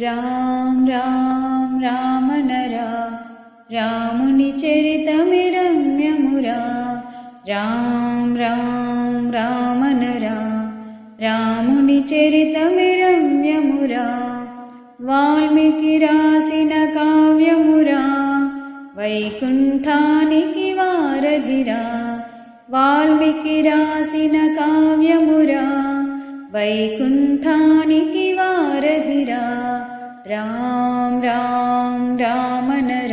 రామ్ రామ్ రామనరా రాముని చరితమి రమ్యమురా. రామ్ రామ్ రామనరా రాముని చరితమి రమ్యమురా. వాల్మీకి రాసిన కావ్యమురా వైకుంఠానికి వారధిరా. వాల్మీకి రాసిన కావ్యమురా వైకుంఠానికి వారధిరా. राम राम रामनरामनिचरितमि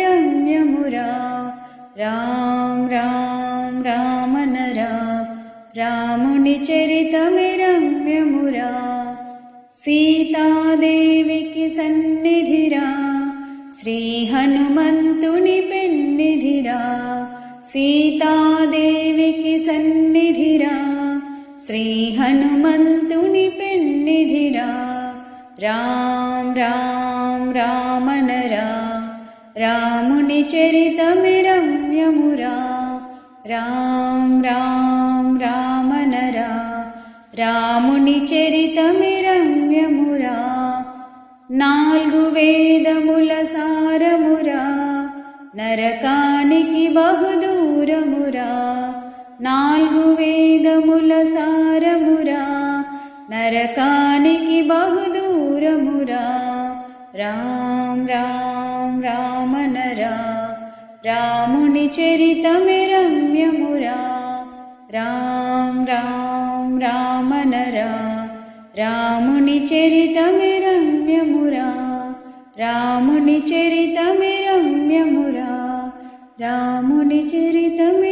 रम्यमुराम राम राम रम्यमुरा सीता देवी की सन्निधिरा श्रीहनुमन्तुनि पिन्निधिरा सीता देवीकी सन्निधिरा శ్రీ హనుమంతుని పెన్నిధిరా రామ్ రామ్ రామనరా. రాముని చరితమి రమ్యమురా. రామ్ రామ్ రామనరా. రాముని చరితమి రమ్యమురా. నాలుగు వేదముల సారమురా. నరకానికి బహుదూరమురా. నాలుగు వేదముల సార नरकानिकि बहदूर मुरा राम राम रामनरा रामनि चरितमि रम्यमुरा राम राम रामनरा रामनि चरितमि रम्य मुरा चरितमि रम्यमुरा रामनि चरितमि